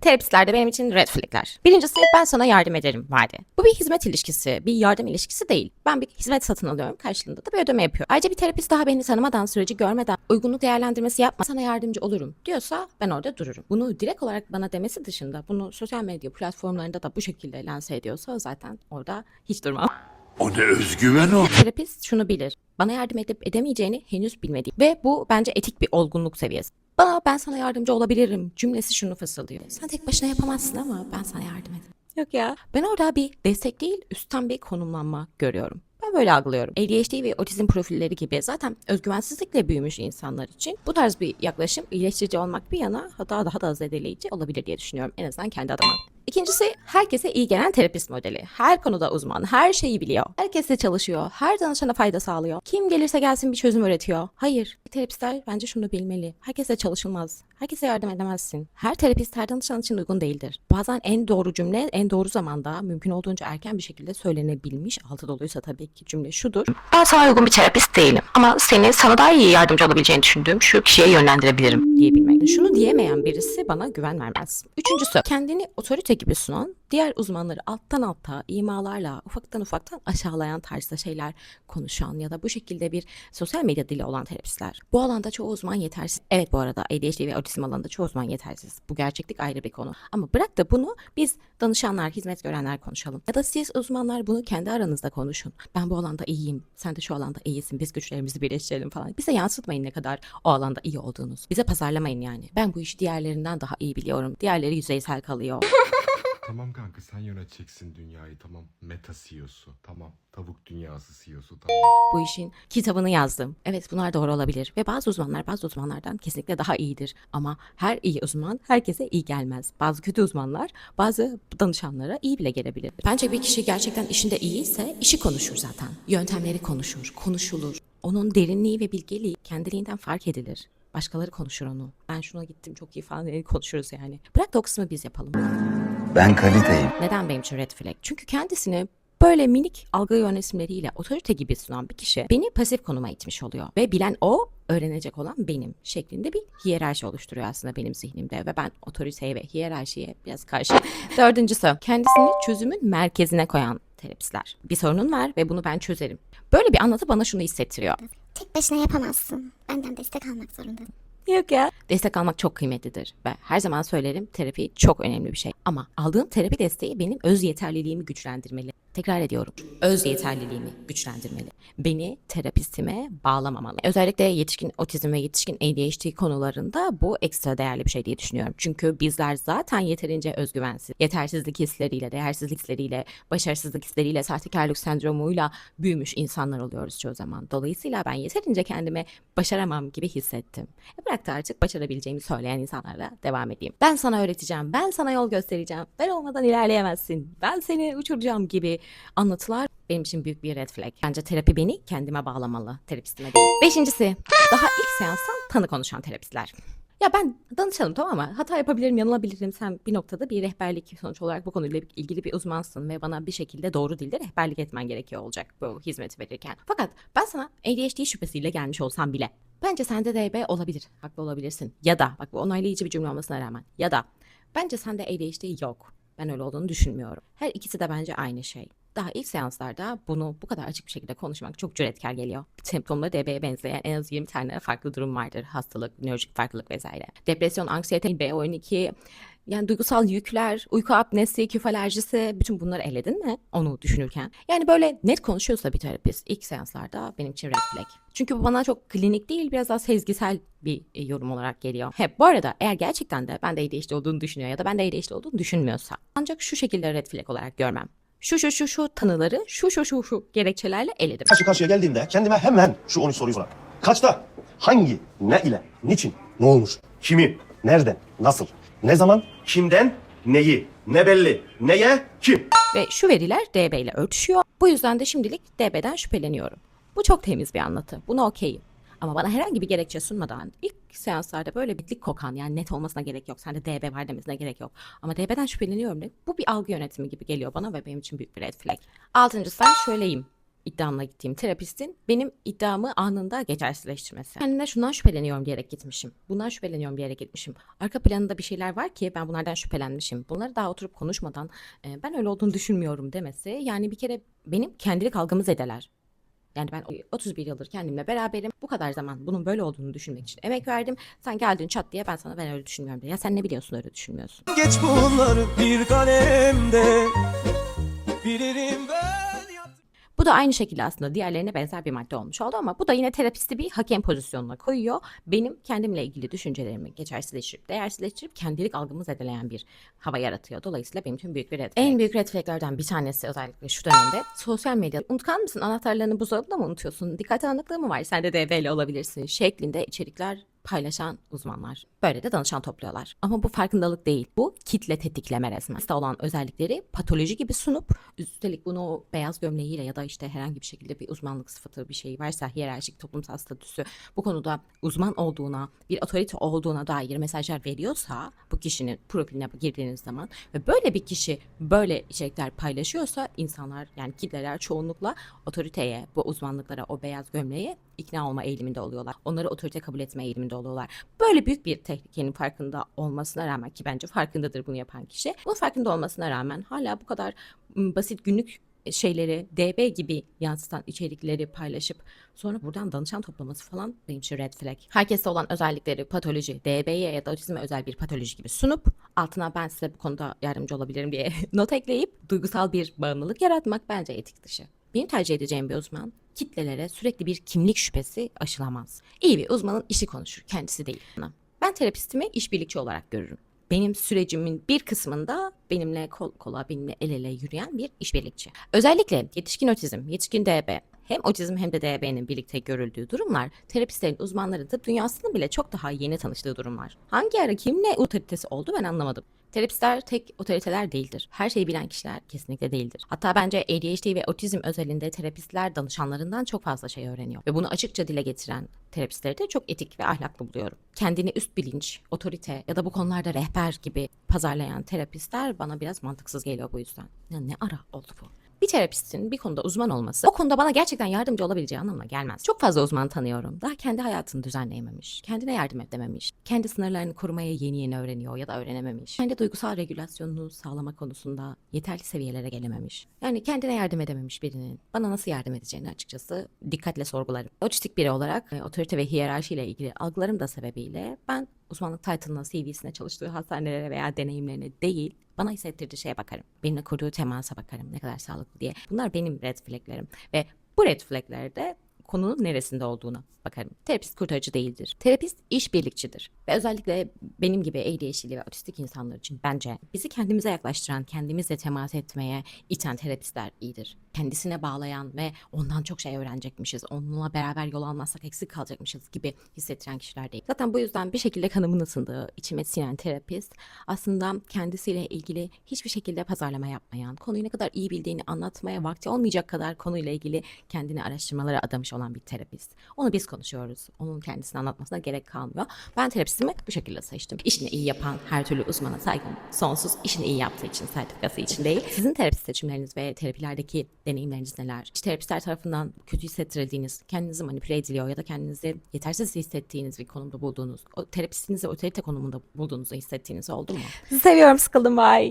Terapistlerde benim için red flagler. Birincisi ben sana yardım ederim vaadi. Bu bir hizmet ilişkisi, bir yardım ilişkisi değil. Ben bir hizmet satın alıyorum, karşılığında da bir ödeme yapıyor. Ayrıca bir terapist daha beni tanımadan, süreci görmeden, uygunluk değerlendirmesi yapma, sana yardımcı olurum diyorsa ben orada dururum. Bunu direkt olarak bana demesi dışında, bunu sosyal medya platformlarında da bu şekilde lanse ediyorsa zaten orada hiç durmam. O ne özgüven o. Terapist şunu bilir. Bana yardım edip edemeyeceğini henüz bilmediği. Ve bu bence etik bir olgunluk seviyesi. Bana ben sana yardımcı olabilirim cümlesi şunu fısıldıyor. Sen tek başına yapamazsın ama ben sana yardım ederim. Yok ya. Ben orada bir destek değil üstten bir konumlanma görüyorum. Ben böyle algılıyorum. ADHD ve otizm profilleri gibi zaten özgüvensizlikle büyümüş insanlar için bu tarz bir yaklaşım iyileştirici olmak bir yana hatta daha da zedeleyici olabilir diye düşünüyorum. En azından kendi adıma. İkincisi herkese iyi gelen terapist modeli. Her konuda uzman, her şeyi biliyor. Herkesle çalışıyor, her danışana fayda sağlıyor. Kim gelirse gelsin bir çözüm üretiyor. Hayır, terapistler bence şunu bilmeli. Herkesle çalışılmaz. Herkese yardım edemezsin. Her terapist her danışan için uygun değildir. Bazen en doğru cümle en doğru zamanda mümkün olduğunca erken bir şekilde söylenebilmiş. Altı doluysa tabii ki cümle şudur. Ben sana uygun bir terapist değilim. Ama seni sana daha iyi yardımcı olabileceğini düşündüğüm şu kişiye yönlendirebilirim diyebilmek. Şunu diyemeyen birisi bana güven vermez. Üçüncüsü kendini otorite gibi sunan diğer uzmanları alttan alta imalarla ufaktan ufaktan aşağılayan tarzda şeyler konuşan ya da bu şekilde bir sosyal medya dili olan terapistler. Bu alanda çoğu uzman yetersiz. Evet bu arada ADHD ve otizm alanında çoğu uzman yetersiz. Bu gerçeklik ayrı bir konu. Ama bırak da bunu biz danışanlar, hizmet görenler konuşalım. Ya da siz uzmanlar bunu kendi aranızda konuşun. Ben bu alanda iyiyim. Sen de şu alanda iyisin. Biz güçlerimizi birleştirelim falan. Bize yansıtmayın ne kadar o alanda iyi olduğunuz. Bize pazarlamayın yani. Ben bu işi diğerlerinden daha iyi biliyorum. Diğerleri yüzeysel kalıyor. Tamam kanka sen yöneteceksin dünyayı tamam. Meta CEO'su tamam. Tavuk dünyası CEO'su tamam. bu işin kitabını yazdım. Evet bunlar doğru olabilir ve bazı uzmanlar bazı uzmanlardan kesinlikle daha iyidir. Ama her iyi uzman herkese iyi gelmez. Bazı kötü uzmanlar bazı danışanlara iyi bile gelebilir. Bence bir kişi gerçekten işinde iyiyse işi konuşur zaten. Yöntemleri konuşur, konuşulur. Onun derinliği ve bilgeliği kendiliğinden fark edilir. Başkaları konuşur onu. Ben şuna gittim çok iyi falan diye konuşuruz yani. Bırak da o kısmı biz yapalım. Ben kaliteyim. Neden benim için red flag? Çünkü kendisini böyle minik algı yönetimleriyle otorite gibi sunan bir kişi beni pasif konuma itmiş oluyor. Ve bilen o, öğrenecek olan benim şeklinde bir hiyerarşi oluşturuyor aslında benim zihnimde. Ve ben otoriteye ve hiyerarşiye biraz karşı. Dördüncüsü, kendisini çözümün merkezine koyan terapistler. Bir sorunun var ve bunu ben çözerim. Böyle bir anlatı bana şunu hissettiriyor. Tek başına yapamazsın. Benden destek almak zorundasın. Yok ya. Destek almak çok kıymetlidir ve her zaman söylerim terapi çok önemli bir şey. Ama aldığım terapi desteği benim öz yeterliliğimi güçlendirmeli. Tekrar ediyorum. Öz yeterliliğimi güçlendirmeli. Beni terapistime bağlamamalı. Özellikle yetişkin otizm ve yetişkin ADHD konularında bu ekstra değerli bir şey diye düşünüyorum. Çünkü bizler zaten yeterince özgüvensiz, yetersizlik hisleriyle, değersizlik hisleriyle, başarısızlık hisleriyle, sahtekarlık sendromuyla büyümüş insanlar oluyoruz çoğu zaman. Dolayısıyla ben yeterince kendime başaramam gibi hissettim. E bırak da artık başarabileceğimi söyleyen insanlarla devam edeyim. Ben sana öğreteceğim, ben sana yol göstereceğim, ben olmadan ilerleyemezsin, ben seni uçuracağım gibi anlatılar benim için büyük bir red flag. Bence terapi beni kendime bağlamalı, terapistime değil. Beşincisi, daha ilk seanstan tanı konuşan terapistler. Ya ben danışalım tamam mı? Hata yapabilirim, yanılabilirim. Sen bir noktada bir rehberlik sonuç olarak bu konuyla ilgili bir uzmansın ve bana bir şekilde doğru dilde rehberlik etmen gerekiyor olacak bu hizmeti verirken. Fakat ben sana ADHD şüphesiyle gelmiş olsam bile bence sende DB olabilir, haklı olabilirsin. Ya da bak bu onaylayıcı bir cümle olmasına rağmen ya da bence sende ADHD yok. Ben öyle olduğunu düşünmüyorum. Her ikisi de bence aynı şey. Daha ilk seanslarda bunu bu kadar açık bir şekilde konuşmak çok cüretkar geliyor. Semptomları DB'ye benzeyen en az 20 tane farklı durum vardır. Hastalık, nörolojik farklılık vesaire. Depresyon, anksiyete, B12, yani duygusal yükler, uyku apnesi, küf alerjisi bütün bunları eledin mi onu düşünürken? Yani böyle net konuşuyorsa bir terapist ilk seanslarda benim için red flag. Çünkü bu bana çok klinik değil biraz daha sezgisel bir e, yorum olarak geliyor. Hep bu arada eğer gerçekten de ben de ADHD olduğunu düşünüyor ya da ben de ADHD olduğunu düşünmüyorsa ancak şu şekilde red flag olarak görmem. Şu şu şu şu tanıları şu şu şu şu gerekçelerle eledim. Karşı karşıya geldiğimde kendime hemen şu 13 soruyu sorarım. Kaçta? Hangi? Ne ile? Niçin? Ne olmuş? Kimi? Nereden? Nasıl? Ne zaman? Kimden? Neyi? Ne belli? Neye? Kim? Ve şu veriler DB ile örtüşüyor. Bu yüzden de şimdilik DB'den şüpheleniyorum. Bu çok temiz bir anlatı. Buna okeyim. Ama bana herhangi bir gerekçe sunmadan ilk seanslarda böyle bitlik kokan yani net olmasına gerek yok. Sende DB var demesine gerek yok. Ama DB'den şüpheleniyorum de bu bir algı yönetimi gibi geliyor bana ve benim için büyük bir red flag. Altıncısı ben şöyleyim. İddiamla gittiğim terapistin benim iddiamı anında geçersizleştirmesi. Kendimden şundan şüpheleniyorum diyerek gitmişim. Bundan şüpheleniyorum diyerek gitmişim. Arka planında bir şeyler var ki ben bunlardan şüphelenmişim. Bunları daha oturup konuşmadan e, ben öyle olduğunu düşünmüyorum demesi. Yani bir kere benim kendilik algımı zedeler. Yani ben 31 yıldır kendimle beraberim. Bu kadar zaman bunun böyle olduğunu düşünmek için emek verdim. Sen geldin çat diye ben sana ben öyle düşünmüyorum diye. Ya sen ne biliyorsun öyle düşünmüyorsun. Geç bunları bir kalemde Bilirim Bu da aynı şekilde aslında diğerlerine benzer bir madde olmuş oldu ama bu da yine terapisti bir hakem pozisyonuna koyuyor. Benim kendimle ilgili düşüncelerimi geçersizleştirip, değersizleştirip kendilik algımı zedeleyen bir hava yaratıyor. Dolayısıyla benim için büyük bir red flag. En büyük red flaglerden bir tanesi özellikle şu dönemde sosyal medya. Unutkan mısın? Anahtarlarını buzdolabında mı unutuyorsun? Dikkat dağınıklığı mı var? Sen de DB'li olabilirsin. Şeklinde içerikler paylaşan uzmanlar. Böyle de danışan topluyorlar. Ama bu farkındalık değil. Bu kitle tetikleme resmen. Hasta olan özellikleri patoloji gibi sunup üstelik bunu o beyaz gömleğiyle ya da işte herhangi bir şekilde bir uzmanlık sıfatı bir şey varsa hiyerarşik toplumsal statüsü bu konuda uzman olduğuna, bir otorite olduğuna dair mesajlar veriyorsa bu kişinin profiline girdiğiniz zaman ve böyle bir kişi böyle içerikler paylaşıyorsa insanlar yani kitleler çoğunlukla otoriteye, bu uzmanlıklara, o beyaz gömleğe ikna olma eğiliminde oluyorlar. Onları otorite kabul etme eğiliminde oluyorlar. Böyle büyük bir tehlikenin farkında olmasına rağmen ki bence farkındadır bunu yapan kişi. Bunun farkında olmasına rağmen hala bu kadar basit günlük şeyleri DB gibi yansıtan içerikleri paylaşıp sonra buradan danışan toplaması falan benim için red flag. Herkeste olan özellikleri patoloji, DB'ye ya da otizme özel bir patoloji gibi sunup altına ben size bu konuda yardımcı olabilirim diye not ekleyip duygusal bir bağımlılık yaratmak bence etik dışı. Benim tercih edeceğim bir uzman kitlelere sürekli bir kimlik şüphesi aşılamaz. İyi bir uzmanın işi konuşur, kendisi değil. Ben terapistimi işbirlikçi olarak görürüm. Benim sürecimin bir kısmında benimle kol kola, benimle el ele yürüyen bir işbirlikçi. Özellikle yetişkin otizm, yetişkin DB, hem otizm hem de DB'nin birlikte görüldüğü durumlar, terapistlerin, uzmanların tıp dünyasının bile çok daha yeni tanıştığı durumlar. Hangi ara kim ne otoritesi oldu ben anlamadım. Terapistler tek otoriteler değildir. Her şeyi bilen kişiler kesinlikle değildir. Hatta bence ADHD ve otizm özelinde terapistler danışanlarından çok fazla şey öğreniyor. Ve bunu açıkça dile getiren terapistleri de çok etik ve ahlaklı buluyorum. Kendini üst bilinç, otorite ya da bu konularda rehber gibi pazarlayan terapistler bana biraz mantıksız geliyor bu yüzden. Ya ne ara oldu bu? Bir terapistin bir konuda uzman olması o konuda bana gerçekten yardımcı olabileceği anlamına gelmez. Çok fazla uzman tanıyorum. Daha kendi hayatını düzenleyememiş, kendine yardım edememiş, kendi sınırlarını korumaya yeni yeni öğreniyor ya da öğrenememiş. Kendi duygusal regülasyonunu sağlama konusunda yeterli seviyelere gelememiş. Yani kendine yardım edememiş birinin bana nasıl yardım edeceğini açıkçası dikkatle sorgularım. Otistik biri olarak e, otorite ve hiyerarşi ile ilgili algılarım da sebebiyle ben uzmanlık title'ına, CV'sine çalıştığı hastanelere veya deneyimlerine değil, bana hissettirdiği şeye bakarım. Benimle kurduğu temasa bakarım ne kadar sağlıklı diye. Bunlar benim red flaglerim ve bu red flaglerde konunun neresinde olduğuna bakarım. Terapist kurtarıcı değildir. Terapist işbirlikçidir. Ve özellikle benim gibi ADHD'li ve otistik insanlar için bence bizi kendimize yaklaştıran, kendimizle temas etmeye iten terapistler iyidir. Kendisine bağlayan ve ondan çok şey öğrenecekmişiz, onunla beraber yol almazsak eksik kalacakmışız gibi hissettiren kişiler değil. Zaten bu yüzden bir şekilde kanımın ısındığı, içime sinen terapist aslında kendisiyle ilgili hiçbir şekilde pazarlama yapmayan, konuyu ne kadar iyi bildiğini anlatmaya vakti olmayacak kadar konuyla ilgili kendini araştırmalara adamış olan bir terapist. Onu biz konuşuyoruz. Onun kendisini anlatmasına gerek kalmıyor. Ben terapistimi bu şekilde seçtim. İşini iyi yapan her türlü uzmana saygım sonsuz. İşini iyi yaptığı için, sertifikası için değil. Sizin terapist seçimleriniz ve terapilerdeki deneyimleriniz neler? Hiç terapistler tarafından kötü hissettirildiğiniz, kendinizi manipüle ediliyor ya da kendinizi yetersiz hissettiğiniz bir konumda bulduğunuz, o terapistinizi otorite konumunda bulduğunuzu hissettiğiniz oldu mu? Seviyorum, sıkıldım, bye.